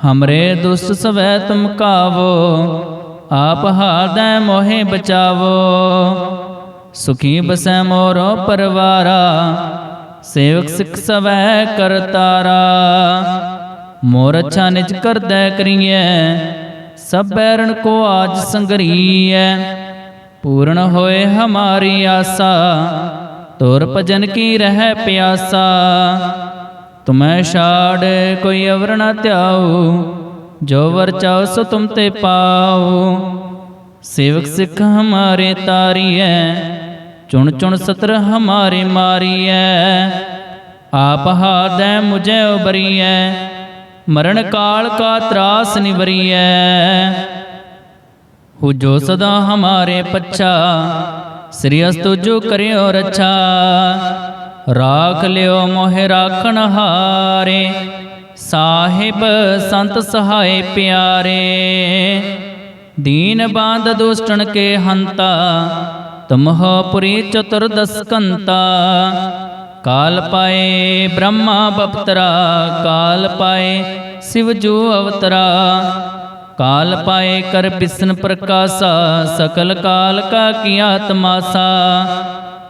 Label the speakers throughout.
Speaker 1: ਹਮਰੇ ਦੁਸਤ ਸਵੈ ਤੁਮ ਕਾਵੋ ਆਪ ਹਾਦੈ ਮੋਹਿ ਬਚਾਵੋ ਸੁਖੀ ਬਸੈ ਮੋਰੋ ਪਰਵਾਰਾ ਸੇਵਕ ਸਿਖ ਸਵੈ ਕਰਤਾਰਾ ਮੋਰ ਅੱਛਾ ਨਿਜ ਕਰਦੈ ਕਰੀਐ ਸਭ ਬੈਰਣ ਕੋ ਆਜ ਸੰਗਰੀਐ ਪੂਰਨ ਹੋਏ ਹਮਾਰੀ ਆਸਾ ਤੋਰ ਭਜਨ ਕੀ ਰਹਿ ਪਿਆਸਾ ਤੁਮੈ ਛਾੜ, ਕੋਈ ਅਵਰ ਨ ਧਿਆਉ, ਜੋ ਵਰ ਚਾਉ ਸੋ ਤੁਮ ਤੇ ਪਾਉ। ਸੇਵਕ ਸਿੱਖ ਹਮਾਰੇ ਤਾਰੀਐ, ਚੁਣ ਚੁਣ ਸਤਰ ਹਮਾਰੇ ਮਾਰੀਐ। ਆਪ ਹਾਦੈ ਮੁਝੈ ਉਬਰੀਐ ਮਰਨ ਕਾਲ ਕਾ ਤਰਾਸ ਨਿਵਰੀਐ। ਹੋ ਜੋ ਸਦਾ ਹਮਾਰੇ ਪੱਛਾ, ਸ੍ਰੀ ਅਸਤੁ ਜੋ ਕਰਿਓ ਰੱਛਾ। ਰਾਖ ਲਿਓ ਮੋਹਿ ਰਾਖਣ ਹਾਰੇ, ਸਾਹਿਬ ਸੰਤ ਸਹਾਏ ਪਿਆਰੇ। ਦੀਨ ਬਾਂਧ ਦੁਸ਼ਟਣ ਕੇ ਹੰਤਾ, ਤੁਮਹ ਪੁਰੀ ਚਤੁਰਦਸਕੰਤਾ ਕਾਲ ਪਾਏ ਬ੍ਰਹਮਾ ਬਪਤਰਾ, ਕਾਲ ਪਾਏ ਸਿਵ ਜੋ ਅਵਤਰਾ। ਕਾਲ ਪਾਏ ਕਰ ਬਿਸਨ ਪ੍ਰਕਾਸ਼ਾ, ਸਕਲ ਕਾਲ ਕਾ ਕੀਆ ਤਮਾਸਾ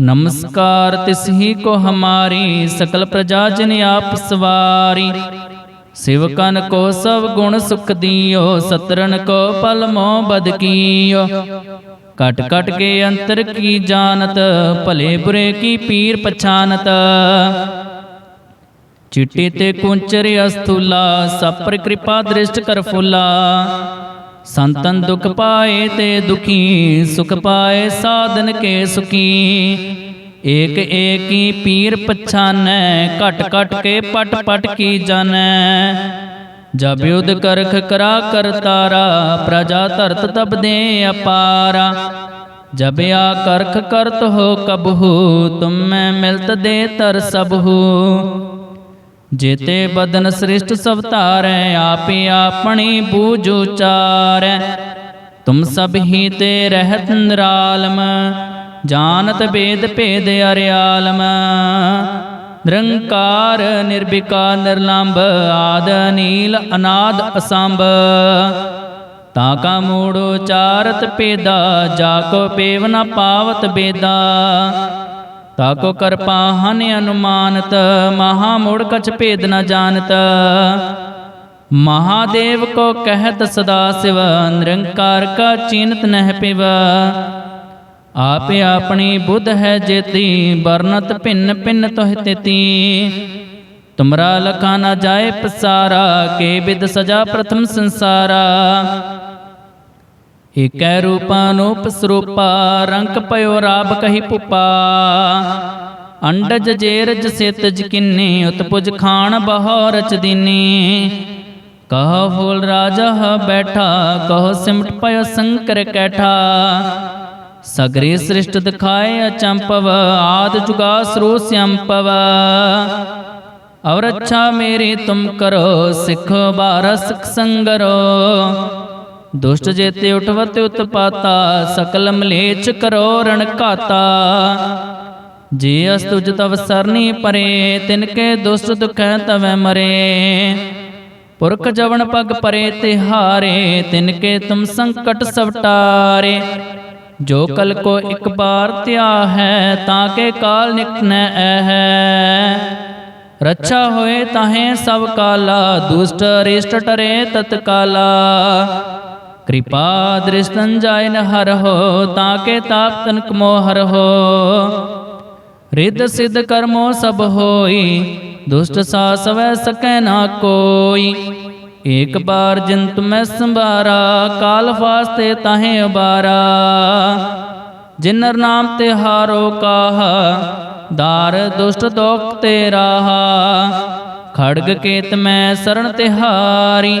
Speaker 1: ਨਮਸਕਾਰ ਤਿਸ ਹੀ ਕੋ ਹਮਾਰੀ ਸਕਲ ਪ੍ਰਜਾ ਜਨ ਆਪ ਸਵਾਰੀ। ਸਿਵਕਨ ਕੋ ਸਭ ਗੁਣ ਸੁਖ ਦਿਓ, ਸਤਰਨ ਕੋ ਪਲ ਮੋ ਬਦ ਕੀਓ। ਕਟ ਕਟ ਕੇ ਅੰਤਰ ਕੀ ਜਾਣਤ, ਭਲੇ ਬੁਰੇ ਕੀ ਪੀਰ ਪਛਾਨਤ। ਚਿੱਟੀ ਤੇ ਕੁੰਚਰ ਅਸਥੂਲਾ, ਸਪਰ ਕਿਰਪਾ ਦ੍ਰਿਸ਼ਟ ਕਰ ਫੁੱਲਾ। ਸੰਤਨ ਦੁਖ ਪਾਏ ਤੇ ਦੁਖੀ, ਸੁਖ ਪਾਏ ਸਾਧਨ ਕੇ ਸੁਖੀ। ਏਕ ਏਕੀ ਪੀਰ ਪਛਾਨੈ, ਘਟ ਘਟ ਕੇ ਪਟ ਪਟ ਕੀ ਜਾਣੈ। ਜਬ ਯੁਧ ਕਰਖ ਕਰਾ ਕਰਤਾਰਾ ਪ੍ਰਜਾ ਧਰਤ ਤਬ ਦੇ ਅਪਾਰਾ। ਜਬ ਆ ਕਰਖ ਕਰਤ ਹੋ ਕਬਹੂ, ਤੁਮੈ ਮਿਲਤ ਦੇ ਤਰ ਸਬਹੂ। ਜੇਤੇ ਬਦਨ ਸ੍ਰਿਸ਼ਟ ਸਭ ਧਾਰੈ, ਆਪੇ ਆਪਣੀ ਬੂਝ ਉਚਾਰੈ। ਤੁਮ ਸਭ ਹੀ ਤੇ ਰਹਿਤ ਨਿਰਾਲਮ, ਜਾਣਤ ਬੇਦ ਭੇਦ ਅਰਿਆਲਮ। ਨਿਰੰਕਾਰ, ਨਿਰਭਿਕਾਰ, ਨਿਰਲੰਭ, ਆਦ ਨੀਲ ਅਨਾਦ, ਅਸੰਭ। ਤਾਂ ਕਾ ਮੂੜ ਉਚਾਰਤ ਪੇਦਾ ਜਾ ਕੋ ਪੇਵ ਨ ਪਾਵਤ ਬੇਦਾ। ਤਾਕੋ ਕਰਪਾ ਹਨ ਅਨੁਮਾਨਤ, ਮਹਾ ਮੋੜ ਕਛ ਭੇਦ ਨ ਜਾਣਤ। ਮਹਾਦੇਵ ਕੋ ਕਹਿਤ ਸਦਾ ਸਿਵ, ਨਿਰੰਕਾਰ ਕਾ ਚੀਨਤ ਨਹਿ ਪਿਵ। ਆਪੇ ਆਪਣੀ ਬੁੱਧ ਹੈ ਜੇਤੀ, ਵਰਨਤ ਭਿੰਨ ਭਿੰਨ ਤੋਹਿ ਤੇਤੀ। ਤੁਮਰਾ ਲਖਾ ਨਾ ਜਾਏ ਪਸਾਰਾ, ਕੇ ਬਿਦ ਸਜਾ ਪ੍ਰਥਮ ਸੰਸਾਰਾ। ਏਕੈ ਰੂਪਾਨੂਪ ਸਰੂਪਾ ਰੰਗ ਪਇਓ ਰਾਬ ਕਹੀ ਪੁਪਾ। ਅੰਡਜ ਜੇਰਜ ਸਿਤਜ ਕਿੰਨੀ, ਉਤਪੁਜ ਖਾਨ ਬਹੁ ਰਚ ਦੀਨੀ ਕਹ ਫੂਲ ਰਾਜਾ ਬੈਠਾ, ਕਹ ਸਿਮਟ ਪਇਓ ਸੰਕਰ ਕੈਠਾ। ਸਗਰੇ ਸ੍ਰਿਸ਼ਟ ਦਿਖਾਏ ਅਚੰਪਵ, ਆਦ ਜੁਗਾ ਸਰੋ ਸਿਅੰਪਵ ਔਰ ਅੱਛਾ ਮੇਰੇ ਤੁਮ ਕਰੋ, ਸਿੱਖ ਬਾਰਸ ਸੰਗਰੋ। ਦੁਸ਼ਟ ਜੇਤੇ ਉਠਵਤ ਉਤਪਾਤਾ, ਸਕਲ ਮਲੇਚ ਕਰੋ ਰਣ ਘਾਤਾ। ਜੇ ਅਸਤੁਜ ਤਵ ਸਰਨੀ ਪਰੇ, ਤਿਨ ਕੇ ਦੁਸ਼ਟ ਦੁਖੈ ਤਵੈ ਮਰੇ। ਪੁਰਖ ਜਵਨ ਪਗ ਪਰੇ ਤਿਹਾਰੇ ਤਿਨ ਕੇ ਤੁਮ ਸੰਕਟ ਸਵਟਾਰੇ ਜੋ ਕਲ ਕੋ ਇੱਕ ਬਾਰ ਧਿਆ ਹੈ ਤਾਂ ਕੇ ਕਾਲ ਨਿਕਨੈ ਹੈ ਰੱਛਾ ਹੋਏ ਤਾਹੇ ਸਭ ਕਾਲਾ, ਦੁਸ਼ਟ ਅਰਿਸ਼ਟ ਟਰੇ ਤਤਕਾਲਾ। ਕਿਰਪਾ ਦ੍ਰਿਸ਼ਟੰ ਜਾਇਨ ਹਰ ਹੋ, ਤਾਕੇ ਤਾਪ ਤਨਕ ਮੋਹ ਹਰ ਹੋ। ਰਿੱਧ ਸਿੱਧ ਕਰਮੋ ਸਭ ਹੋਈ, ਦੁਸ਼ਟ ਸਾ ਸਵੈ ਸਕੈ ਨਾ ਕੋਈ। ਏਕ ਬਾਰ ਜੰਤ ਮੈਂ ਸੰਭਾਰਾ, ਕਾਲ ਫਾਸਤੇ ਤਾਹੇ ਉਬਾਰਾ। ਜਿਨਰ ਨਾਮ ਤੇ ਹਾਰੋ ਕਾਹਾ, ਦਾਰ ਦੁਸ਼ਟ ਦੋਖ ਤੇ ਰਾਹਾ। ਖੜਗ ਕੇਤ ਮੈਂ ਸਰਣ ਤਿਹਾਰੀ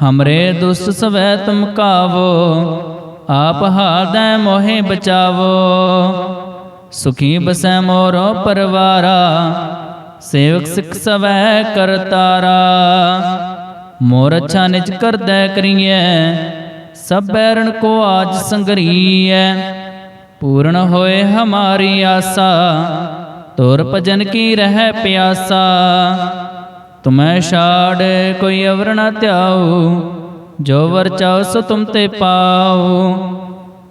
Speaker 1: ਹਮਰੇ ਦੁਸਤ ਸਵੈ ਤੁਮ ਕਾਵੋ ਆਪ ਹਾਦੈ ਮੋਹਿ ਬਚਾਵੋ ਸੁਖੀ ਬਸੈ ਮੋਰੋ ਪਰਵਾਰਾ ਸੇਵਕ ਸਿਖ ਸਵੈ ਕਰਤਾਰਾ ਮੋਰ ਅੱਛਾ ਨਿਜ ਕਰਦੈ ਕਰੀਐ ਸਭ ਬੈਰਣ ਕੋ ਆਜ ਸੰਗਰੀਐ ਪੂਰਨ ਹੋਏ ਹਮਾਰੀ ਆਸਾ ਤੋਰ ਭਜਨ ਕੀ ਰਹਿ ਪਿਆਸਾ ਤੁਮੈ ਛਾੜ ਕੋਈ ਅਵਰ ਨ ਧਿਆਉ, ਜੋ ਵਰ ਚਾਉ ਸੋ ਤੁਮ ਤੇ ਪਾਉ।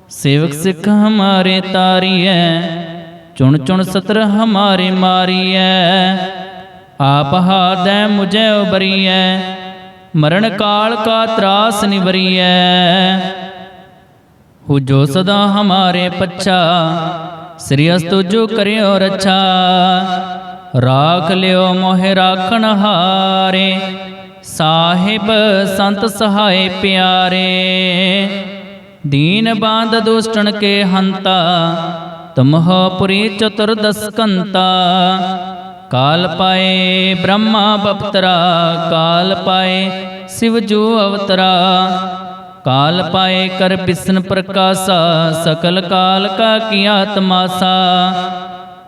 Speaker 1: ਸੇਵਕ ਸਿੱਖ ਹਮਾਰੇ ਤਾਰੀਐ, ਚੁਣ ਚੁਣ ਸਤਰ ਹਮਾਰੇ ਮਾਰੀਐ। ਆਪ ਹਾਦੈ ਮੁਝੈ ਉਬਰੀਐ, ਮਰਨ ਕਾਲ ਕਾ ਤਰਾਸ ਨਿਵਰੀਐ। ਹੋ ਜੋ ਸਦਾ ਹਮਾਰੇ ਪੱਛਾ, ਸ੍ਰੀ ਅਸਤੁ ਜੋ ਕਰਿਓ ਰੱਛਾ। ਰਾਖ ਲਿਓ ਮੋਹਿ ਰਾਖਣ ਹਾਰੇ, ਸਾਹਿਬ ਸੰਤ ਸਹਾਏ ਪਿਆਰੇ। ਦੀਨ ਬਾਂਧ ਦੁਸ਼ਟਣ ਕੇ ਹੰਤਾ, ਤੁਮਹ ਪੁਰੀ ਚਤੁਰਦਸ ਕੰਤਾ ਕਾਲ ਪਾਏ ਬ੍ਰਹਮਾ ਬਪਤਰਾ, ਕਾਲ ਪਾਏ ਸਿਵ ਜੋ ਅਵਤਰਾ। ਕਾਲ ਪਾਏ ਕਰ ਬਿਸਨ ਪ੍ਰਕਾਸ਼ਾ, ਸਕਲ ਕਾਲ ਕਾ ਕੀਆ ਤਮਾਸਾ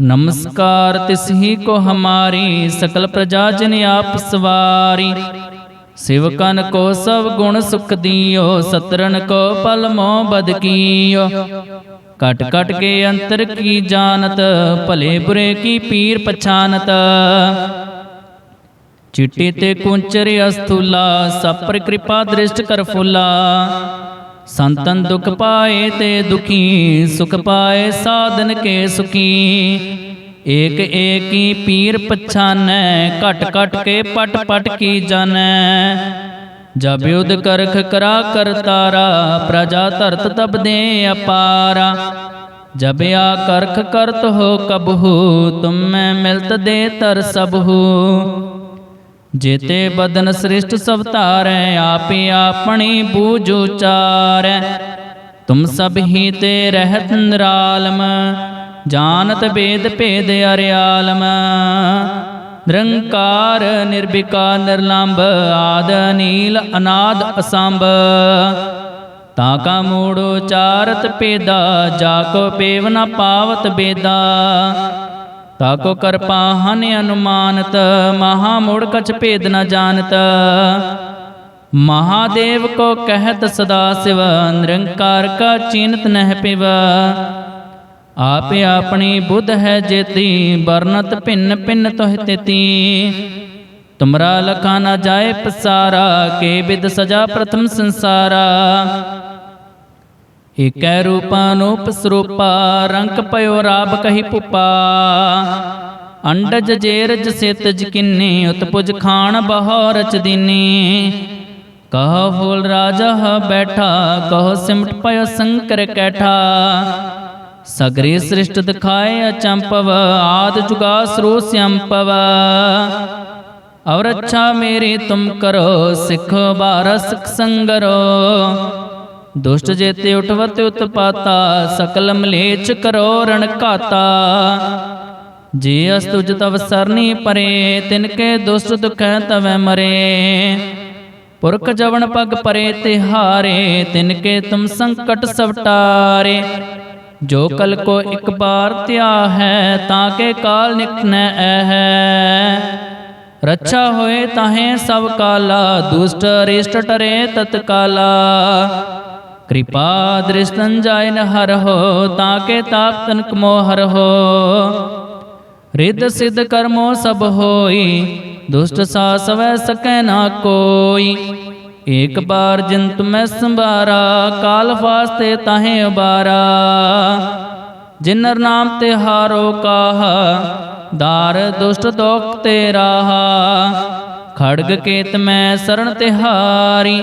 Speaker 1: ਨਮਸਕਾਰ ਤਿਸ ਹੀ ਕੋ ਹਮਾਰੀ ਸਕਲ ਪ੍ਰਜਾ ਜਨ ਆਪ ਸਵਾਰੀ। ਸਿਵਕਨ ਕੋ ਸਭ ਗੁਣ ਸੁਖ ਦਿਓ ਸਤਰਨ ਕੋ ਪਲ ਮੋ ਬਦ ਕੀਓ। ਕਟ ਕਟ ਕੇ ਅੰਤਰ ਕੀ ਜਾਣਤ, ਭਲੇ ਬੁਰੇ ਕੀ ਪੀਰ ਪਛਾਨਤ। ਚਿੱਟੇ ਤੇ ਕੁੰਚਰ ਅਸਥੂਲਾ, ਸਪਰ ਕਿਰਪਾ ਦ੍ਰਿਸ਼ਟ ਕਰ ਫੁੱਲਾ। ਸੰਤਨ ਦੁਖ ਪਾਏ ਤੇ ਦੁਖੀ, ਸੁਖ ਪਾਏ ਸਾਧਨ ਕੇ ਸੁਖੀ। ਏਕ ਏਕੀ ਪੀਰ ਪਛਾਨੈ, ਘਟ ਘਟ ਕੇ ਪਟ ਪਟ ਕੀ ਜਾਣੈ। ਜਬ ਯੁਧ ਕਰਖ ਕਰਾ ਕਰਤਾਰਾ ਪ੍ਰਜਾ ਧਰਤ ਤਬ ਦੇ ਅਪਾਰਾ। ਜਬ ਆ ਕਰਖ ਕਰਤ ਹੋ ਕਬਹੂ, ਤੁਮ ਮੈਂ ਮਿਲਤ ਦੇ ਤਰ ਸਬਹੂ। ਜੇਤੇ ਬਦਨ ਸ੍ਰਿਸ਼ਟ ਸਭ ਧਾਰੈ, ਆਪੇ ਆਪਣੀ ਬੂਝ ਉਚਾਰੈ। ਤੁਮ ਸਭ ਹੀ ਤੇ ਰਹਿਤ ਨਿਰਾਲਮ, ਜਾਣਤ ਬੇਦ ਭੇਦ ਅਰਿਆਲਮ। ਨਿਰੰਕਾਰ ਨਿਰਭਿਕਾਰ ਨਿਰਲੰਭ, ਆਦ ਨੀਲ ਅਨਾਦ, ਅਸੰਭ। ਤਾਂ ਕਾ ਮੂੜ ਉਚਾਰਤ ਪੇਦਾ ਜਾ ਕੋ ਪੇਵ ਨ ਪਾਵਤ ਬੇਦਾ। ਤਾਕੋ ਕਰਪਾ ਹਨ ਅਨੁਮਾਨਤ, ਮਹਾ ਮੂੜ ਕਛ ਭੇਦ ਨ ਜਾਣਤ। ਮਹਾਦੇਵ ਕੋ ਕਹਿਤ ਸਦਾ ਸਿਵ, ਨਿਰੰਕਾਰ ਕਾ ਚੀਨਤ ਨਹਿ ਪਿਵ। ਆਪੇ ਆਪਣੀ ਬੁੱਧ ਹੈ ਜੇਤੀ, ਵਰਨਤ ਭਿੰਨ ਭਿੰਨ ਤੋਹਿ ਤੇਤੀ। ਤੁਮਰਾ ਲਖਾ ਨ ਜਾਏ ਪਸਾਰਾ, ਕੇ ਵਿਦ ਸਜਾ ਪ੍ਰਥਮ ਸੰਸਾਰਾ। ਏਕੈ ਰੂਪਾ ਅਨੂਪ ਸਰੂਪਾ ਰੰਗ ਪਇਓ ਰਾਬ ਕਹੀ ਪੁਪਾ। ਅੰਡਜ ਜੇਰਜ ਸਿਤਜ ਕਿੰਨੀ, ਉਤਪੁਜ ਖਾਨ ਬਹੁ ਰਚ ਦੀਨੀ ਕਹ ਫੂਲ ਰਾਜਾ ਬੈਠਾ, ਕਹ ਸਿਮਟ ਪਇ ਸੰਕਰ ਕੈਠਾ। ਸਗਰੇ ਸ੍ਰਿਸ਼ਟ ਦਿਖਾਏ ਅਚੰਪਵ, ਆਦ ਜੁਗਾ ਸਰੋ ਸਿਅੰਪਵ ਔਰ ਅੱਛਾ ਮੇਰੀ ਤੁਮ ਕਰੋ, ਸਿੱਖ ਬਾਰ ਸਿਖ ਸੰਗਰੋ। ਦੁਸ਼ਟ ਜੇਤੇ ਉਠਵਤ ਉਤਪਾਤਾ ਸਕਲ ਮਲੇਚ ਕਰੋ ਰਣ ਘਾਤਾ। ਜੇ ਅਸ ਤੁਜ ਤਵ ਸਰਨੀ ਪਰੇ, ਤਿਨ ਕੇ ਦੁਸ਼ਟ ਦੁਖੈ ਤਵੈ ਮਰੇ। ਪੁਰਖ ਜਵਨ ਪਗ ਪਰੇ ਤਿਹਾਰੇ ਤਿਨ ਕੇ ਤੁਮ ਸੰਕਟ ਸਵਟਾਰੇ ਜੋ ਕਲ ਕੋ ਇੱਕ ਬਾਰ ਧਿਆ ਹੈ, ਤਾਂ ਕੇ ਕਾਲ ਨਿਕਨੈ ਹੈ ਰੱਛਾ ਹੋਏ ਤਾਹੇ ਸਭ ਕਾਲਾ, ਦੁਸ਼ਟ ਰਿਸ਼ਟ ਟਰੇ ਤਤਕਾਲਾ। ਕਿਰਪਾ ਦ੍ਰਿਸ਼ਟਨ ਜਾਇ ਨ ਹਰ ਹੋ ਤਾਂ ਕੇ ਤਾਪ ਤਨਕ ਮੋ ਹਰ ਹੋ ਰਿੱਧ ਸਿੱਧ ਕਰਮੋ ਸਭ ਹੋਈ, ਦੁਸ਼ਟ ਸਾਸ ਵੈ ਸਕੈ ਨਾ ਕੋਈ। ਏਕ ਬਾਰ ਜਿਨ ਤੁਮੈ ਸੰਭਾਰਾ, ਕਾਲ ਫਾਸਤੇ ਤਾਹੇ ਉਬਾਰਾ। ਜਿਨਰ ਨਾਮ ਤੇ ਹਾਰੋ ਕਾਹਾ ਦਾਰ ਦੁਸ਼ਟ ਦੋਖ ਤੇ ਰਾਹਾ। ਖੜਗ ਕੇਤ ਮੈਂ ਸਰਣ ਤਿਹਾਰੀ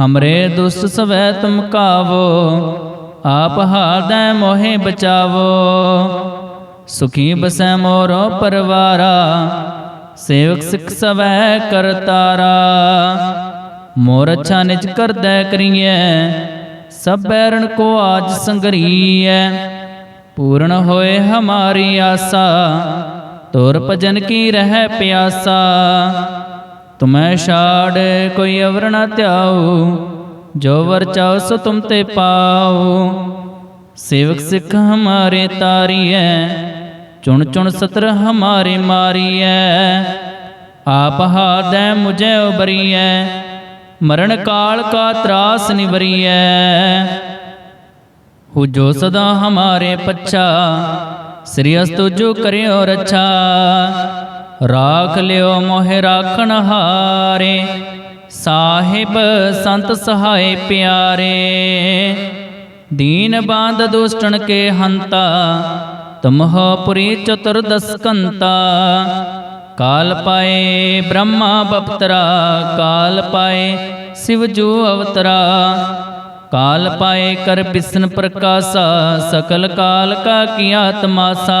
Speaker 1: ਹਮਰੇ ਦੁਸਤ ਸਵੈ ਤੁਮ ਕਾਵੋ ਆਪ ਹਾਦੈ ਮੋਹਿ ਬਚਾਵੋ ਸੁਖੀ ਬਸੈ ਮੋਰੋ ਪਰਵਾਰਾ ਸੇਵਕ ਸਿਖ ਸਵੈ ਕਰਤਾਰਾ ਮੋਰ ਅੱਛਾ ਨਿਜ ਕਰਦੈ ਕਰੀਐ ਸਭ ਬੈਰਣ ਕੋ ਆਜ ਸੰਗਰੀਐ ਪੂਰਨ ਹੋਏ ਹਮਾਰੀ ਆਸਾ ਤੁਰ ਭਜਨ ਕੀ ਰਹਿ ਪਿਆਸਾ ਤੁਮੈ ਛਾੜ, ਕੋਈ ਅਵਰ ਨ ਧਿਆਉ, ਜੋ ਵਰ ਚਾਉ ਸੋ ਤੁਮ ਤੇ ਪਾਉ। ਸੇਵਕ ਸਿੱਖ ਹਮਾਰੇ ਤਾਰੀਐ, ਚੁਣ ਚੁਣ ਸਤਰ ਹਮਾਰੇ ਮਾਰੀਐ। ਆਪ ਹਾਦੈ ਮੁਝੈ ਉਬਰੀਐ, ਮਰਨ ਕਾਲ ਕਾ ਤਰਾਸ ਨਿਵਰੀਐ। ਹੋ ਜੋ ਸਦਾ ਹਮਾਰੇ ਪੱਛਾ, ਸ੍ਰੀ ਅਸਤੁ ਜੋ ਕਰਿਓ ਰੱਛਾ। ਰਾਖ ਲਿਓ ਮੋਹਿ ਰਾਖਣ ਹਾਰੇ, ਸਾਹਿਬ ਸੰਤ ਸਹਾਏ ਪਿਆਰੇ। ਦੀਨ ਬਾਂਧ ਦੁਸ਼ਟਣ ਕੇ ਹੰਤਾ, ਤੁਮਹ ਪੁਰੀ ਚਤੁਰਦਸ ਕੰਤਾ ਕਾਲ ਪਾਏ ਬ੍ਰਹਮਾ ਬਪਤਰਾ, ਕਾਲ ਪਾਏ ਸਿਵ ਜੋ ਅਵਤਰਾ। ਕਾਲ ਪਾਏ ਕਰ ਬਿਸਨ ਪ੍ਰਕਾਸ਼ਾ, ਸਕਲ ਕਾਲ ਕਾ ਕੀਆ ਤਮਾਸਾ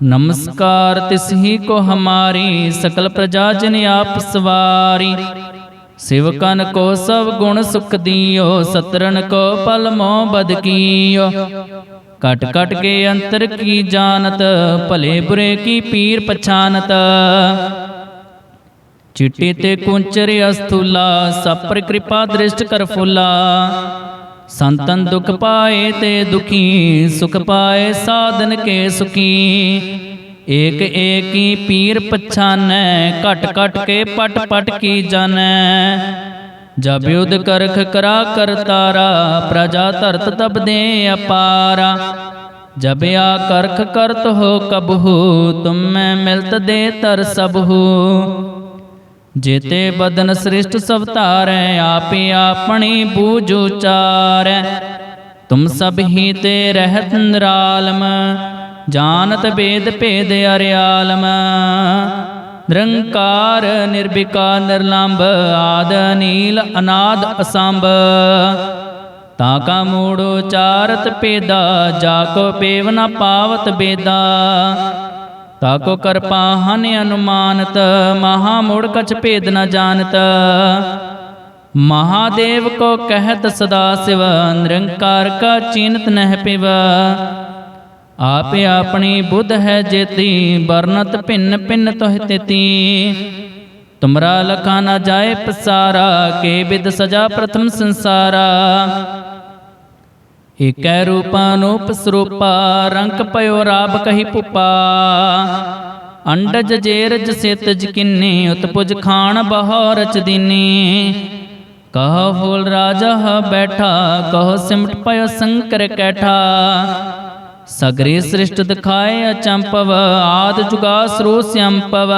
Speaker 1: ਨਮਸਕਾਰ ਤਿਸ ਹੀ ਕੋ ਹਮਾਰੀ ਸਕਲ ਪ੍ਰਜਾ ਜਨ ਆਪ ਸਵਾਰੀ। ਸਿਵਕਨ ਕੋ ਸਭ ਗੁਣ ਸੁਖ ਦਿਓ ਸਤਰਨ ਕੋ ਪਲ ਮੋ ਬਦ ਕੀਓ। ਕਟ ਕਟ ਕੇ ਅੰਤਰ ਕੀ ਜਾਣਤ, ਭਲੇ ਬੁਰੇ ਕੀ ਪੀਰ ਪਛਾਨਤ। ਚਿੱਟੀ ਤੇ ਕੁੰਚਰ ਅਸਥੂਲਾ, ਸਪਰ ਕਿਰਪਾ ਦ੍ਰਿਸ਼ਟ ਕਰ ਫੁਲਾ। ਸੰਤਨ ਦੁਖ ਪਾਏ ਤੇ ਦੁਖੀ, ਸੁਖ ਪਾਏ ਸਾਧਨ ਕੇ ਸੁਖੀ। ਏਕ ਏਕੀ ਪੀਰ ਪਛਾਨੈ, ਘਟ ਘਟ ਕੇ ਪਟ ਪਟ ਕੀ ਜਾਣੈ। ਜਬ ਯੁਧ ਕਰਖ ਕਰਾ ਕਰਤਾਰਾ ਪ੍ਰਜਾ ਧਰਤ ਤਬ ਦੇ ਅਪਾਰਾ। ਜਬ ਆ ਕਰਖ ਕਰਤ ਹੋ ਕਬਹੂ, ਤੁਮੈ ਮਿਲਤ ਦੇ ਤਰ ਸਬਹੂ। ਜੇਤੇ ਬਦਨ ਸ੍ਰਿਸ਼ਟ ਸਭ ਧਾਰੈ, ਆਪੇ ਆਪਣੀ ਬੂਝ ਉਚਾਰੈ ਤੁਮ ਸਭ ਹੀ ਤੇ ਰਹਿਤ ਨਿਰਾਲਮ, ਜਾਣਤ ਬੇਦ ਭੇਦ ਅਰਿਆਲਮ। ਨਿਰੰਕਾਰ ਨਿਰਭਿਕਾ ਨਿਰਲੰਭ, ਆਦ ਨੀਲ ਅਨਾਦ, ਅਸੰਭ। ਤਾਂ ਕਾ ਮੂੜ ਉਚਾਰਤ ਪੇਦਾ ਜਾ ਕੋ ਪੇਵ ਨ ਪਾਵਤ ਬੇਦਾ। ਤਾ ਕਰਪਾ ਹਨ ਅਨੁਮਾਨਤ, ਮਹਾ ਮੂੜ ਕਛ ਭੇਦ ਨ ਜਾਣਤ। ਮਹਾਦੇਵ ਕੋ ਕਹਿਤ ਸਦਾ ਸਿਵ, ਨਿਰੰਕਾਰ ਕਾ ਚੀਨਤ ਨਹਿ ਪਿਵ। ਆਪੇ ਆਪਣੀ ਬੁੱਧ ਹੈ ਜੇਤੀ, ਵਰਨਤ ਭਿੰਨ ਭਿੰਨ ਤੋਹਿ ਤੇਤੀ। ਤੁਮਰਾ ਲਖਾ ਨਾ ਜਾਏ ਪਸਾਰਾ, ਕੇ ਬਿਦ ਸਜਾ ਪ੍ਰਥਮ ਸੰਸਾਰਾ। ਏਕੈ ਰੂਪਾਨੂਪ ਸਰੂਪਾ ਰੰਗ ਪਇਓ ਰਾਬ ਕਹੀ ਪੁਪਾ। ਅੰਡਜ ਜੇਰਜ ਸਿਤ ਕਿੰਨੀ ਉਤਪੁਜ ਖਾਣ ਬਹੁ ਰਚ ਦੀਨੀ ਕਹ ਫੂਲ ਰਾਜਾ ਬੈਠਾ, ਕਹ ਸਿਮਟ ਪਇਓ ਸੰਕਰ ਕੈਠਾ। ਸਗਰੇ ਸ੍ਰਿਸ਼ਟ ਦਿਖਾਏ ਅਚੰਪਵ, ਆਦ ਜੁਗਾ ਸਰੂ ਸਿਅੰਪਵ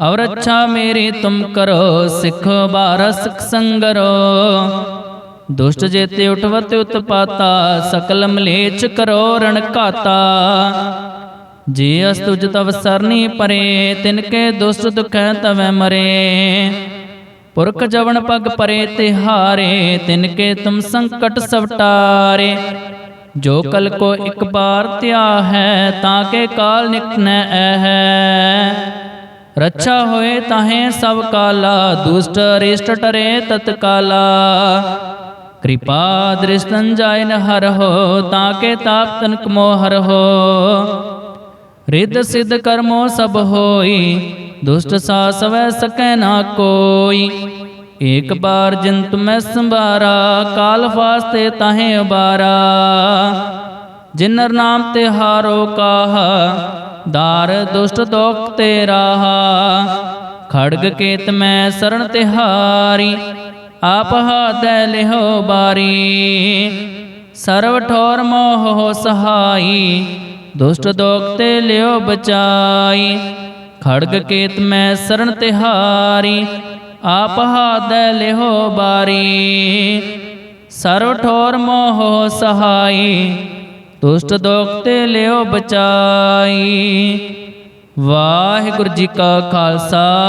Speaker 1: ਔਰ ਅੱਛਾ ਮੇਰੀ ਤੁਮ ਕਰੋ, ਸਿੱਖ ਬਾਰਸ ਸੰਗਰੋ। ਦੁਸ਼ਟ ਜੇਤੇ ਉਠਵਤ ਉਤਪਾਤਾ, ਸਕਲ ਮਲੇਚ ਕਰੋ ਰਣ ਘਾਤਾ। ਜੇ ਅਸਤੁਜ ਤਵ ਸਰਨੀ ਪਰੇ, ਤਿਨ ਕੇ ਦੁਸ਼ਟ ਦੁਖੈ ਤਵੈ ਮਰੇ। ਪੁਰਖ ਜਵਨ ਪਗ ਪਰੇ ਤਿਹਾਰੇ ਤਿਨ ਕੇ ਤੁਮ ਸੰਕਟ ਸਵਟਾਰੇ ਜੋ ਕਲ ਕੋ ਇੱਕ ਬਾਰ ਧਿਆ ਹੈ, ਤਾਂ ਕੇ ਕਾਲ ਨਿਕਨੈ ਐ ਹੈ ਰੱਛਾ ਹੋਏ ਤਾਹੇ ਸਭ ਕਾਲਾ, ਦੁਸ਼ਟ ਰਿਸ਼ਟ ਟਰੇ ਤਤਕਾਲਾ। ਕਿਰਪਾ ਦ੍ਰਿਸ਼ਟੰ ਜਾਇ ਹਰ ਹੋ, ਤਾਂ ਕੇ ਤਾਪ ਤਨਕ ਮੋਹ ਹਰ ਹੋ। ਰਿੱਧ ਸਿੱਧ ਕਰਮੋ ਸਭ ਹੋਈ, ਦੁਸ਼ਟ ਸਾ ਸਵੈ ਸਕੈ ਨਾ ਕੋਈ। ਏਕ ਬਾਰ ਜਿਨ ਤੁਮੈ ਸੰਭਾਰਾ, ਕਾਲ ਫਾਸਤੇ ਤਾਹੇ ਉਬਾਰਾ। ਜਿਨਰ ਨਾਮ ਤੇ ਹਾਰੋ ਕਾਹਾ, ਦਾਰ ਦੁਸ਼ਟ ਦੋਖ ਤੇ ਰਾਹਾ। ਖੜਗ ਕੇਤ ਮੈਂ ਸਰਣ ਤਿਹਾਰੀ ਆਪ ਹਾਦੈ ਲਿਹੋ ਬਾਰੀ। ਸਰਵ ਠੋਰ ਮੋਹ ਸਹਾਈ। ਦੁਸ਼ਟ ਦੋਖ ਤੇ ਲਿਓ ਬਚਾਈ। ਖੜਗ ਕੇਤ ਮੈਂ ਸਰਣ ਤਿਹਾਰੀ। ਆਪ ਹਾਦੈ ਲਿਹੋ ਬਾਰੀ। ਸਰਵ ਠੋਰ ਮੋਹ ਸਹਾਈ। ਦੁਸ਼ਟ ਦੋਖ ਤੇ ਲਿਓ ਬਚਾਈ। ਵਾਹਿਗੁਰੂ ਜੀ ਕਾ ਖਾਲਸਾ।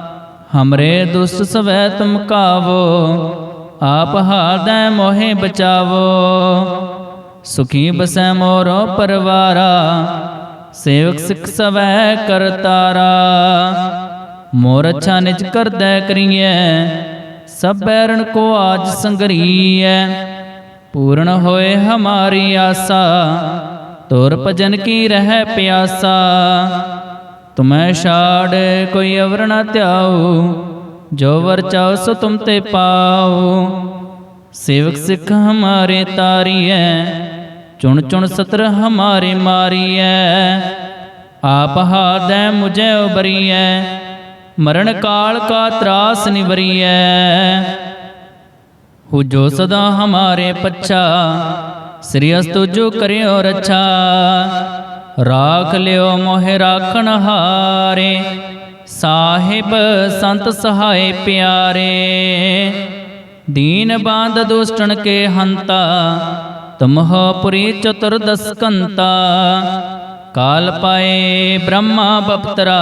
Speaker 1: ਹਮਰੇ ਦੁਸ਼ਟ ਸਵੈ ਤੁਮ ਕਾਵੋ ਆਪ ਹਾਦੈ ਮੋਹਿ ਬਚਾਵੋ ਸੁਖੀ ਬਸੈ ਮੋਰੋ ਪਰਵਾਰਾ ਸੇਵਕ ਸਿਖ ਸਵੈ ਕਰਤਾਰਾ ਮੋਰ ਅੱਛਾ ਨਿਜ ਕਰਦੈ ਕਰੀਐ ਸਭ ਬੈਰਣ ਕੋ ਆਜ ਸੰਗਰੀਐ ਪੂਰਨ ਹੋਏ ਹਮਾਰੀ ਆਸਾ ਤੋਰ ਭਜਨ ਕੀ ਰਹਿ ਪਿਆਸਾ ਤੁਮੈ ਛਾੜ ਕੋਈ ਅਵਰ ਨ ਧਿਆਉ, ਜੋ ਵਰ ਚਾਉ ਸੋ ਤੁਮ ਤੇ ਪਾਉ। ਸੇਵਕ ਸਿੱਖ ਹਮਾਰੇ ਤਾਰੀਐ, ਚੁਣ ਚੁਣ ਸਤਰ ਹਮਾਰੇ ਮਾਰੀਐ। ਆਪ ਹਾਦੈ ਮੁਝੈ ਉਬਰੀਐ, ਮਰਨ ਕਾਲ ਕਾ ਤਰਾਸ ਨਿਵਰੀਐ। ਹੋ ਜੋ ਸਦਾ ਹਮਾਰੇ ਪੱਛਾ, ਸ੍ਰੀ ਅਸਤੁ ਜੋ ਕਰਿਓ ਰੱਛਾ। ਰਾਖ ਲਿਓ ਮੋਹਿ ਰਾਖਣ ਹਾਰੇ। ਸਾਹਿਬ ਸੰਤ ਸਹਾਏ ਪਿਆਰੇ। ਦੀਨ ਬਾਂਧ ਦੁਸ਼ਟਣ ਕੇ ਹੰਤਾ। ਤੁਮਹ ਪੁਰੀ ਚਤੁਰਦਸ ਕੰਤਾ ਕਾਲ ਪਾਏ ਬ੍ਰਹਮਾ ਬਪਤਰਾ।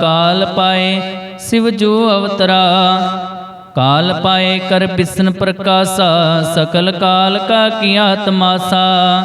Speaker 1: ਕਾਲ ਪਾਏ ਸਿਵ ਜੋ ਅਵਤਰਾ। ਕਾਲ ਪਾਏ ਕਰ ਬਿਸਨ ਪ੍ਰਕਾਸ਼ਾ। ਸਕਲ ਕਾਲ ਕਾ ਕੀਆ ਤਮਾਸਾ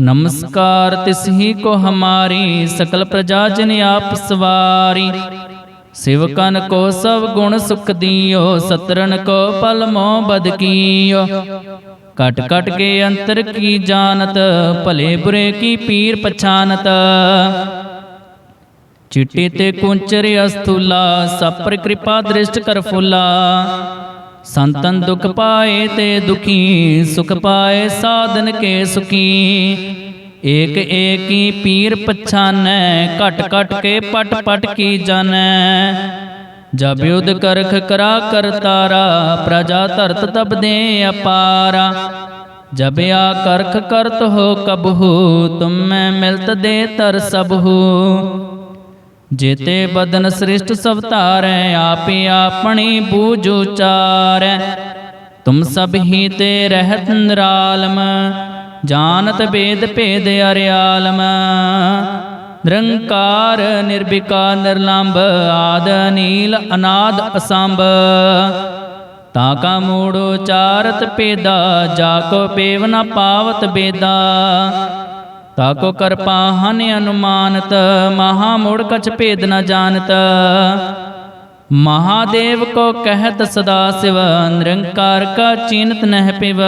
Speaker 1: ਨਮਸਕਾਰ ਤਿਸ ਹੀ ਕੋ ਹਮਾਰੀ ਸਕਲ ਪ੍ਰਜਾ ਜਨ ਆਪ ਸਵਾਰੀ। ਸਿਵਕਨ ਕੋ ਸਭ ਗੁਣ ਸੁਖ ਦਿਓ ਸਤਰਨ ਕੋ ਪਲ ਮੋ ਬਦ ਕੀਓ। ਕਟ ਕਟ ਕੇ ਅੰਤਰ ਕੀ ਜਾਣਤ, ਭਲੇ ਬੁਰੇ ਕੀ ਪੀਰ ਪਛਾਨਤ। ਚਿੱਟੇ ਤੇ ਕੁੰਚਰ ਅਸਤੁਲਾ ਸਪਰ ਕਿਰਪਾ ਦ੍ਰਿਸ਼ਟ ਕਰ ਫੁਲਾ। ਸੰਤਨ ਦੁਖ ਪਾਏ ਤੇ ਦੁਖੀ, ਸੁਖ ਪਾਏ ਸਾਧਨ ਕੇ ਸੁਖੀ। ਏਕ ਏਕੀ ਪੀਰ ਪਛਾਨੈ, ਘਟ ਘਟ ਕੇ ਪਟ ਪਟ ਕੀ ਜਾਣੈ ਜਬ ਯੁਧ ਕਰਖ ਕਰਾ ਕਰਤਾਰਾ ਪ੍ਰਜਾ ਧਰਤ ਤਬ ਦੇ ਅਪਾਰਾ। ਜਬ ਆ ਕਰਖ ਕਰਤ ਹੋ ਕਬਹੂ, ਤੁਮ ਮੈਂ ਮਿਲਤ ਦੇ ਤਰ ਸਬਹੂ। ਜੇਤੇ ਬਦਨ ਸ੍ਰਿਸ਼ਟ ਸਭ ਧਾਰੈ ਆਪੇ ਆਪਣੀ ਬੂਝ ਉਚਾਰੈ। ਤੁਮ ਸਭ ਹੀ ਤੇ ਰਹਿਤ ਨਿਰਾਲਮ। ਜਾਣਤ ਬੇਦ ਭੇਦ ਅਰਿਆਲਮ। ਨਿਰੰਕਾਰ ਨਿਰਭਿਕਾ ਨਿਰਲੰਭ ਆਦ ਨੀਲ ਅਨਾਦ ਅਸੰਭ। ਤਾਂ ਕਾ ਮੂੜ ਉਚਾਰਤ ਪੇਦਾ ਜਾ ਕੋ ਪੇਵ ਨ ਪਾਵਤ ਬੇਦਾ। ਤਾਕੋ ਕਰਪਾ ਹਨ ਅਨੁਮਾਨਤ, ਮਹਾ ਮੋੜ ਕਛ ਭੇਦ ਨ ਜਾਣਤ। ਮਹਾਦੇਵ ਕੋ ਕਹਿਤ ਸਦਾ ਸਿਵ, ਨਿਰੰਕਾਰ ਕਾ ਚੀਨਤ ਨਹਿ ਪਿਵ।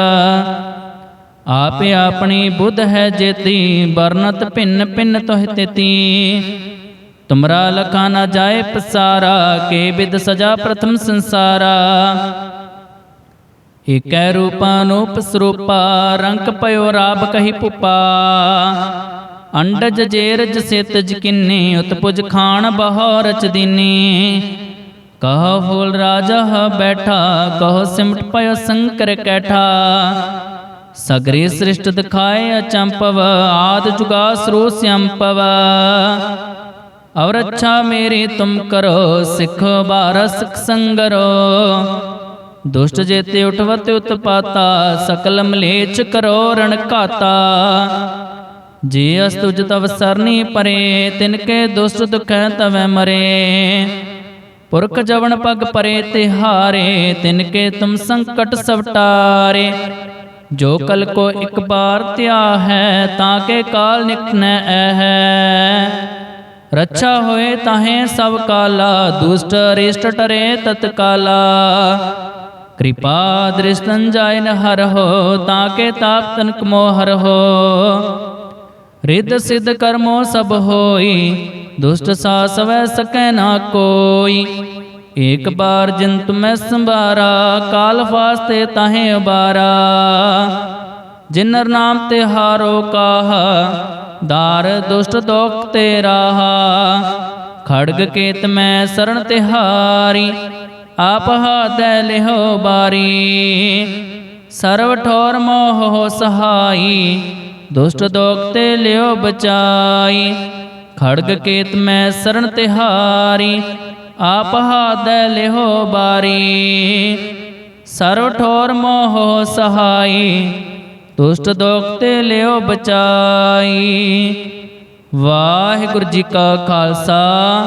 Speaker 1: ਆਪੇ ਆਪਣੀ ਬੁੱਧ ਹੈ ਜੇਤੀ, ਵਰਨਤ ਭਿੰਨ ਭਿੰਨ ਤੋਹਿ ਤੇਤੀ। ਤੁਮਰਾ ਲਖਾ ਨ ਜਾਏ ਪਸਾਰਾ, ਕੇ ਵਿਦ ਸਜਾ ਪ੍ਰਥਮ ਸੰਸਾਰਾ। ਏਕੈ ਰੂਪਾਨੂਪ ਸਰੂਪਾ ਰੰਗ ਪਇਓ ਰਾਬ ਕਹੀ ਪੁਪਾ। ਅੰਡਜ ਜੇਰਜ ਸਿਤਜ ਕਿੰਨੀ, ਉਤਪੁਜ ਖਾਣ ਬਹੁ ਰਚ ਦੀਨੀ ਕਹ ਫੂਲ ਰਾਜਾ ਬੈਠਾ, ਕਹ ਸਿਮਟ ਪਇਓ ਸੰਕਰ ਕੈਠਾ। ਸਗਰੇ ਸ੍ਰਿਸ਼ਟ ਦਿਖਾਏ ਅਚੰਪਵ, ਆਦ ਜੁਗਾ ਸਰੋ ਸਿਅੰਪਵ ਔਰ ਅੱਛਾ ਮੇਰੀ ਤੁਮ ਕਰੋ, ਸਿੱਖ ਬਾਰ ਸਿਖ ਸੰਗਰੋ। ਦੁਸ਼ਟ ਜੇਤੇ ਉਠਵਤ ਉਤਪਾਤਾ, ਸਕਲ ਮਲੇਚ ਕਰੋ ਰਣ ਘਾਤਾ। ਜੇ ਅਸ ਤੁਜ ਤਵ ਸਰਨੀ ਪਰੇ, ਤਿਨ ਕੇ ਦੁਸ਼ਟ ਦੁਖੈ ਤਵੈ ਮਰੇ। ਪੁਰਖ ਜਵਨ ਪਗ ਪਰੇ ਤਿਹਾਰੇ ਤਿਨ ਕੇ ਤੁਮ ਸੰਕਟ ਸਵਟਾਰੇ ਜੋ ਕਲ ਕੋ ਇੱਕ ਬਾਰ ਧਿਆ ਹੈ ਤਾਂ ਕੇ ਕਾਲ ਨਿਕਨੈ ਹੈ ਰੱਛਾ ਹੋਏ ਤਾਹੇ ਸਭ ਕਾਲਾ, ਦੁਸ਼ਟ ਰਿਸ਼ਟ ਟਰੇ ਤਤਕਾਲਾ। ਕਿਰਪਾ ਦ੍ਰਿਸ਼ਟਨ ਜਾਇ ਨ ਹਰ ਹੋ ਤਾਂ ਕੇ ਤਾਪ ਤਨਕ ਮੋਹ ਹਰ ਹੋ ਰਿੱਧ ਸਿੱਧ ਕਰਮੋ ਸਭ ਹੋਈ, ਦੁਸ਼ਟ ਸਾਸ ਸਕੈ ਨਾ ਕੋਈ। ਏਕ ਬਾਰ ਜਿਨ ਤੁਮੈ ਸੰਭਾਰਾ, ਕਾਲ ਫਾਸਤੇ ਤਾਹੇ ਉਬਾਰਾ। ਜਿਨਰ ਨਾਮ ਤੇ ਹਾਰੋ ਕਾਹਾ, ਦਾਰ ਦੁਸ਼ਟ ਦੋਖ ਤੇ ਰਾਹਾ। ਖੜਗ ਕੇਤ ਮੈਂ ਸਰਣ ਤਿਹਾਰੀ ਆਪ ਹਾਦੈ ਲਿਹੋ ਬਾਰੀ। ਸਰਵ ਠੋਰ ਮੋਹ ਹੋ ਸਹਾਈ। ਦੁਸ਼ਟ ਦੋਖ ਤੇ ਲਿਓ ਬਚਾਈ। ਖੜਗ ਕੇਤ ਮੈਂ ਸ਼ਰਨ ਤਿਹਾਰੀ। ਆਪ ਹਾਦੈ ਲਿਹੋ ਬਾਰੀ। ਸਰਵ ਠੋਰ ਮੋਹ ਸਹਾਈ। ਦੁਸ਼ਟ ਦੋਖ ਤੇ ਲਿਓ ਬਚਾਈ। ਵਾਹਿਗੁਰੂ ਜੀ ਕਾ ਖਾਲਸਾ।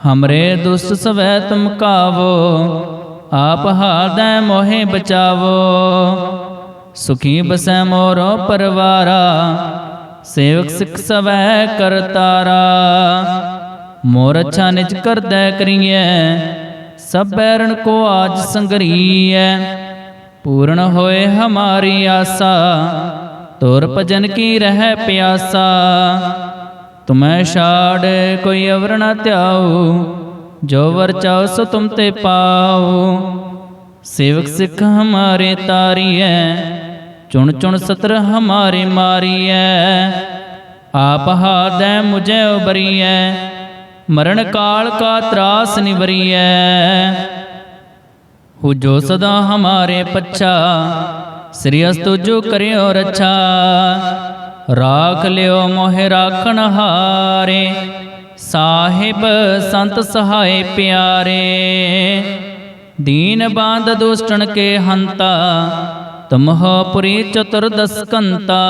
Speaker 1: ਹਮਰੇ ਦੁਸਤ ਸਵੈ ਤੁਮ ਕਾਵੋ ਆਪ ਹਾਦੈ ਮੋਹਿ ਬਚਾਵੋ ਸੁਖੀ ਬਸੈ ਮੋਰੋ ਪਰਵਾਰਾ ਸੇਵਕ ਸਿਖ ਸਵੈ ਕਰਤਾਰਾ ਮੋਰ ਅੱਛਾ ਨਿਜ ਕਰਦੈ ਕਰੀਐ ਸਭ ਬੈਰਣ ਕੋ ਆਜ ਸੰਗਰੀਐ ਪੂਰਨ ਹੋਏ ਹਮਾਰੀ ਆਸਾ ਤੁਰ ਭਜਨ ਕੀ ਰਹਿ ਪਿਆਸਾ ਤੁਮੈ ਛਾੜ ਕੋਈ ਅਵਰ ਨ ਧਿਆਉ, ਜੋ ਵਰ ਚਾਉ ਸੋ ਤੁਮ ਤੇ ਪਾਉ। ਸੇਵਕ ਸਿੱਖ ਹਮਾਰੇ ਤਾਰੀਐ, ਚੁਣ ਚੁਣ ਸਤਰ ਹਮਾਰੇ ਮਾਰੀਐ। ਆਪ ਹਾਦੈ ਮੁਝੈ ਉਬਰੀਐ, ਮਰਨ ਕਾਲ ਕਾ ਤਰਾਸ ਨਿਵਰੀਐ। ਹੋ ਜੋ ਸਦਾ ਹਮਾਰੇ ਪੱਛਾ, ਸ੍ਰੀ ਅਸਤੁ ਜੋ ਕਰਿਓ ਰੱਛਾ। ਰਾਖ ਲਿਓ ਮੋਹਿ ਰਾਖਣ ਹਾਰੇ, ਸਾਹਿਬ ਸੰਤ ਸਹਾਏ ਪਿਆਰੇ। ਦੀਨ ਬਾਂਧ ਦੁਸ਼ਟਣ ਕੇ ਹੰਤਾ, ਤੁਮਹ ਪੁਰੀ ਚਤੁਰਦਸਕੰਤਾ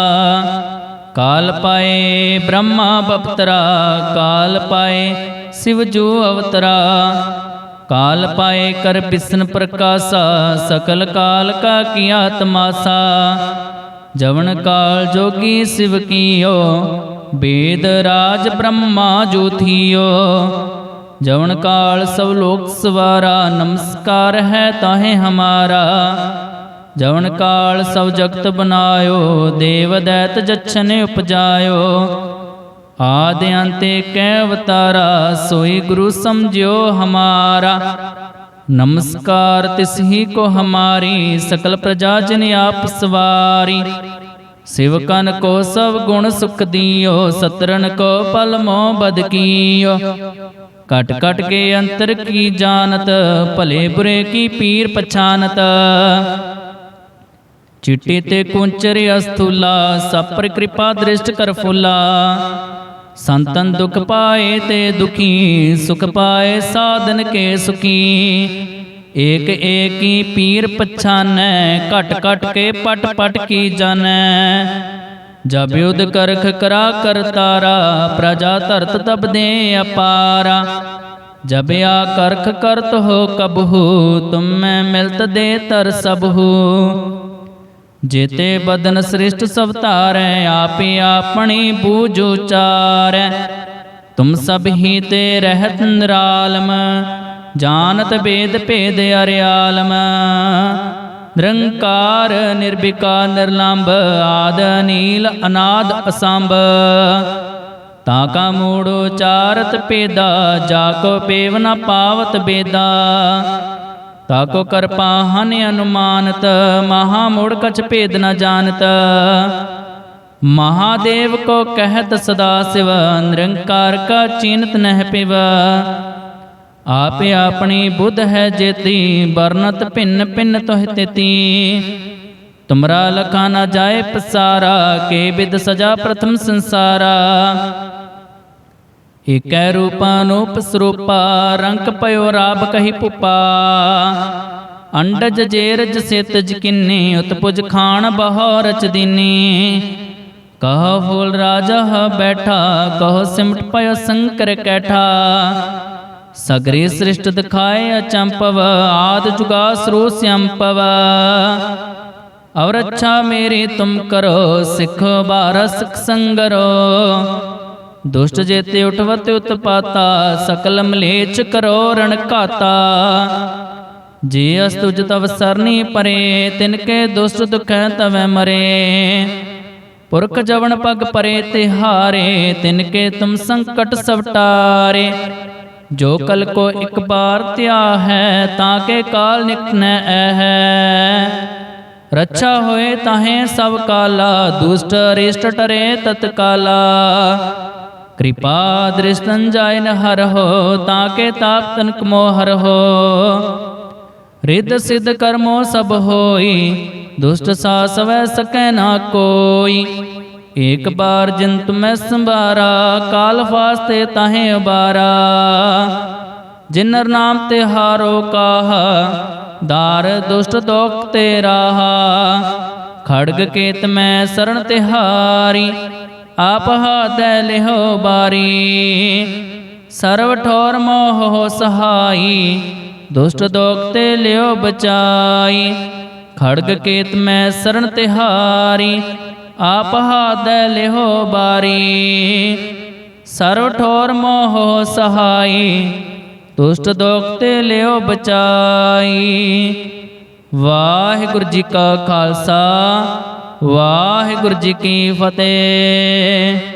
Speaker 1: ਕਾਲ ਪਾਏ ਬ੍ਰਹਮਾ ਬਪਤਰਾ, ਕਾਲ ਪਾਏ ਸਿਵ ਜੋ ਅਵਤਰਾ। ਕਾਲ ਪਾਏ ਕਰ ਬਿਸ਼ਨ ਪ੍ਰਕਾਸ਼ਾ, ਸਕਲ ਕਾਲ ਕਾ ਕੀਆ ਤਮਾਸਾ ਜਵਨ ਕਾਲ ਜੋਗੀ ਸਿਵ ਕੀਓ, ਬੇਦ ਰਾਜ ਬ੍ਰਹਮਾ ਜੋਥੀਓ ਜਵਨ ਕਾਲ ਸਭ ਲੋਕ ਸਵਾਰਾ, ਨਮਸਕਾਰ ਹੈ ਤਾਹੇ ਹਮਾਰਾ। ਜਵਨ ਕਾਲ ਸਭ ਜਗਤ ਬਨਾਇਓ, ਦੇਵ ਦੈਤ ਜਛਨ ਉਪਜਾਇਓ। ਆਦ ਅੰਤੇ ਕੈ ਅਵਤਾਰਾ, ਸੋਈ ਗੁਰੂ ਸਮਝਿਓ ਹਮਾਰਾ। ਨਮਸਕਾਰ ਤਿਸ ਕੋ ਹਮਾਰੀ, ਸਕਲ ਪ੍ਰਜਾ ਜਨ ਆਪ ਸਵਾਰੀ। ਸਿਵਕਨ ਕੋ ਸਭ ਗੁਣ ਸੁਖ ਦਿਓ ਸਤਰਨ ਕੋ ਪਲ ਮੋ ਬਦ ਕੀਓ। ਕਟ ਕਟ ਕੇ ਅੰਤਰ ਕੀ ਜਾਣਤ, ਭਲੇ ਬੁਰੇ ਕੀ ਪੀਰ ਪਛਾਨਤ। ਚਿੱਟੇ ਤੇ ਕੁੰਚਰ ਅਸਥੂਲਾ, ਸਪਰ ਕਿਰਪਾ ਦ੍ਰਿਸ਼ਟ ਕਰ ਫੁਲਾ। ਸੰਤਨ ਦੁਖ ਪਾਏ ਤੇ ਦੁਖੀ ਸੁਖ ਪਾਏ ਸਾਧਨ ਕੇ ਸੁਖੀ ਏਕ ਏਕੀ ਪੀਰ ਪਛਾਨੈ ਘਟ ਘਟ ਕੇ ਪਟ ਪਟ ਕੀ ਜਾਣੈ ਜਬ ਯੁਧ ਕਰਖ ਕਰਾ ਕਰਤਾਰਾ ਪ੍ਰਜਾ ਧਰਤ ਤਬ ਦੇ ਅਪਾਰਾ ਜਬ ਆ ਕਰਖ ਕਰਤ ਹੋ ਕਬਹੂ ਤੁਮ ਮੈਂ ਮਿਲਤ ਦੇ ਤਰ ਸਬਹੂ ਜੇਤੇ ਬਦਨ ਸ੍ਰਿਸ਼ਟ ਸਭ ਧਾਰੈ ਆਪੇ ਆਪਣੀ ਬੂਝ ਉਚਾਰੈ। ਤੁਮ ਸਭ ਹੀ ਤੇ ਰਹਿਤ ਨਿਰਾਲਮ। ਜਾਣਤ ਬੇਦ ਭੇਦ ਅਰਿਆਲਮ। ਨਿਰੰਕਾਰ ਨਿਰਭਿਕਾਰ ਨਿਰਲੰਭ ਆਦ ਨੀਲ ਅਨਾਦ ਅਸੰਭ। ਤਾਂ ਕਾ ਮੂੜ ਉਚਾਰਤ ਪੇਦਾ ਜਾ ਕੋ ਪੇਵ ਨ ਪਾਵਤ ਬੇਦਾ। ਤਾਕੋ ਕਰਪਾ ਹਨ ਅਨੁਮਾਨਤ, ਮਹਾ ਮੂੜ ਕਛ ਭੇਦ ਨ ਜਾਣਤ। ਮਹਾਦੇਵ ਕੋ ਕਹਿਤ ਸਦਾ ਸਿਵ, ਨਿਰੰਕਾਰ ਕਾ ਚੀਨਤ ਨਹਿ ਪਿਵ। ਆਪੇ ਆਪਣੀ ਬੁੱਧ ਹੈ ਜੇਤੀ, ਵਰਨਤ ਭਿੰਨ ਭਿੰਨ ਤੋਹਿ ਤੇਤੀ। ਤੁਮਰਾ ਲਖਾ ਨ ਜਾਏ ਪਸਾਰਾ, ਕੇ ਬਿਦ ਸਜਾ ਪ੍ਰਥਮ ਸੰਸਾਰਾ। ਏਕੈ ਰੂਪਾਨੂਪ ਸਰੂਪਾ ਰੰਗ ਪਇਓ ਰਾਬ ਕਹੀ ਪੁਪਾ। ਅੰਡਜ ਜੇਰਜ ਸਿਤ ਜਕਿਨੀ ਉਤਪੁਜ ਖਾਨ ਬਹੁ ਰਚ ਦੀਨੀ। ਕਹ ਫੂਲ ਰਾਜਾ ਬੈਠਾ, ਕਹ ਸਿਮਟ ਪਇਓ ਸੰਕਰ ਕੈਠਾ। ਸਗਰੇ ਸ੍ਰਿਸ਼ਟ ਦਿਖਾਏ ਅਚੰਪਵ, ਆਦ ਜੁਗਾ ਸਰੋ ਸਿਅੰਪਵ ਔਰ ਅੱਛਾ ਮੇਰੇ ਤੁਮ ਕਰੋ, ਸਿੱਖ ਬਾਰਸ ਸੰਗਰੋ। ਦੁਸ਼ਟ ਜੇਤੇ ਉਠਵਤ ਉਤਪਾਤਾ, ਸਕਲ ਮਲੇਚ ਕਰੋ ਰਣ ਘਾਤਾ। ਜੇ ਅਸ ਤੁਜ ਤਵ ਸਰਨੀ ਪਰੇ, ਤਿਨ ਕੇ ਦੁਸ਼ਟ ਦੁਖੈ ਤਵੈ ਮਰੇ। ਪੁਰਖ ਜਵਨ ਪਗ ਪਰੇ ਤਿਹਾਰੇ ਤਿਨ ਕੇ ਤੁਮ ਸੰਕਟ ਸਵਟਾਰੇ ਜੋ ਕਲ ਕੋ ਇੱਕ ਬਾਰ ਧਿਆ ਹੈ, ਤਾਂ ਕੇ ਕਾਲ ਨਿਕਨੈ ਹੈ ਰੱਛਾ ਹੋਏ ਤਾਹੇ ਸਭ ਕਾਲਾ, ਦੁਸ਼ਟ ਰਿਸ਼ਟ ਟਰੇ ਤਤਕਾਲਾ। ਕਿਰਪਾ ਦ੍ਰਿਸ਼ਟਨ ਜਾਇਨ ਹਰ ਹੋ ਤਾਂ ਕੇ ਤਾਪ ਤਨਕ ਮੋ ਹਰ ਹੋ ਰਿੱਧ ਸਿੱਧ ਕਰਮੋ ਸਭ ਹੋਈ, ਦੁਸ਼ਟ ਸਾ ਸਕੈ ਨਾ ਕੋਈ। ਏਕ ਬਾਰ ਜਿਨ ਤੁਮੈ ਸੰਭਾਰਾ, ਕਾਲ ਫਾਸਤੇ ਤਾਹੇ ਉਬਾਰਾ। ਜਿਨਰ ਨਾਮ ਤੇ ਹਾਰੋ ਕਾਹ, ਦਾਰ ਦੁਸ਼ਟ ਦੋਖ ਤੇ ਰਾਹਾ। ਖੜਗ ਕੇਤ ਮੈਂ ਸਰਣ ਤਿਹਾਰੀ ਆਪ ਹਾਦੈ ਲਿਹੋ ਬਾਰੀ। ਸਰਵ ਠੋਰ ਮੋਹ ਸਹਾਈ। ਦੁਸ਼ਟ ਦੋਖ ਤੇ ਲਿਓ ਬਚਾਈ। ਖੜਗ ਕੇਤ ਮੈਂ ਸਰਨ ਤਿਹਾਰੀ। ਆਪ ਹਾਦੈ ਲਿਹੋ ਬਾਰੀ। ਸਰਵ ਠੋਰ ਮੋਹ ਸਹਾਈ। ਦੁਸ਼ਟ ਦੋਖ ਤੇ ਲਿਓ ਬਚਾਈ। ਵਾਹਿਗੁਰੂ ਜੀ ਕਾ ਖਾਲਸਾ। ਵਾਹਿਗੁਰੂ ਜੀ ਕੀ ਫਤਿਹ।